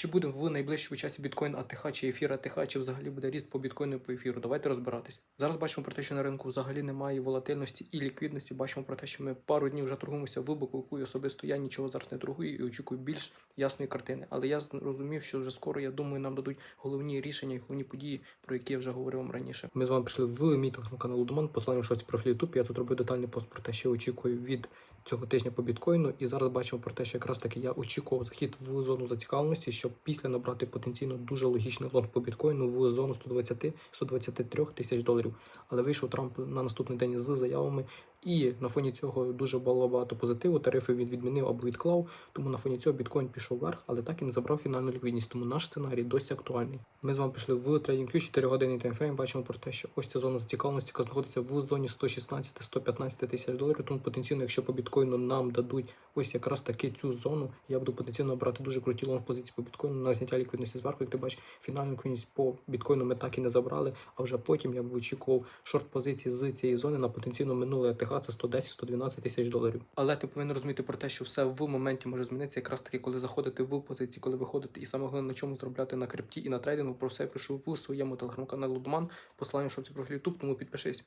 Чи буде в найближчому часі біткоін АТХ чи ефір АТХ, чи взагалі буде ріст по біткоїну по ефіру? Давайте розбиратись. Зараз бачимо про те, що на ринку взагалі немає волатильності і ліквідності. Бачимо про те, що ми пару днів вже торгуємося в боку, і особисто я нічого зараз не торгую і очікую більш ясної картини. Але я зрозумів, що вже скоро, я думаю, нам дадуть головні рішення і головні події, про які я вже говорив вам раніше. Ми з вами прийшли в мій телеграм-канал Думан, посилання шоці профілі YouTube. Я тут робив детальний пост про те, що очікую від цього тижня по біткоїну. І зараз бачимо про те, що якраз таки я очікував захід в зону зацікавленості, щоб після набрати потенційно дуже логічний лонг по біткоїну в зону 120-123 тисяч доларів. Але вийшов Трамп на наступний день з заявами. І на фоні цього дуже було багато позитиву. Тарифи він відмінив або відклав. Тому на фоні цього біткоін пішов вверх, але так і не забрав фінальну ліквідність. Тому наш сценарій досі актуальний. Ми з вами пішли в TradingView 4 години таймфрейм. Бачимо про те, що ось ця зона зацікавленості, яка знаходиться в зоні 116-115 тисяч доларів. Тому потенційно, якщо по біткоїну нам дадуть ось якраз таки цю зону, я буду потенційно брати дуже круті лонг позиції по біткоїну на зняття ліквідності зверху. Як ти бачиш, фінальну ліквідність по біткоїну ми так і не забрали. А вже потім я б очікував шорт позиції з цієї зони на потенційно минуле АТХ це 110-112 тисяч доларів. Але ти повинен розуміти про те, що все в моменті може змінитися, якраз таки, коли заходити в позиції, коли виходити, і саме головне на чому зробляти на крипті і на трейдингу. Про все я пишу в своєму телеграм-каналу Думан. Посилання в шапці профілі YouTube, тому підпишись.